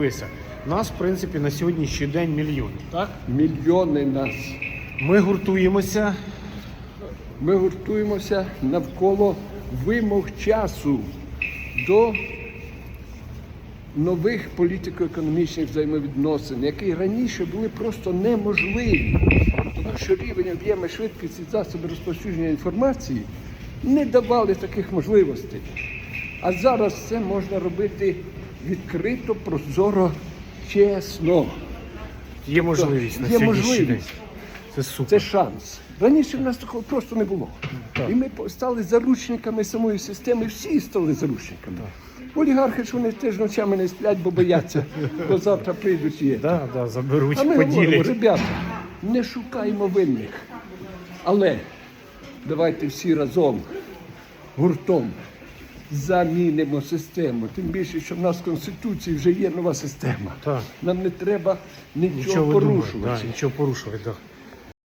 Дивися, нас, в принципі, на сьогоднішній день мільйони. Так? Мільйони нас. Ми гуртуємося. Ми гуртуємося навколо вимог часу до нових політико-економічних взаємовідносин, які раніше були просто неможливі, тому що рівень об'єму швидкості засоби розповсюдження інформації не давали таких можливостей. А зараз це можна робити відкрито, прозоро, чесно. Є можливість на Є сьогоднішній можливість. день. Це супер. Це шанс. Раніше в нас такого просто не було. І ми по- стали заручниками самої системи, всі стали заручниками. Олігархи ж вони теж ночами не сплять, бо бояться, бо завтра прийдуть і є. Да, да, заберуть, А ми говоримо, поділять. ребята, не шукаємо винних. Але давайте всі разом, гуртом, замінимо систему. Тим більше, що в нас в Конституції вже є нова система. Так. Нам не треба нічого, Нічого порушувати. порушувати. да, нічого порушувати. Да.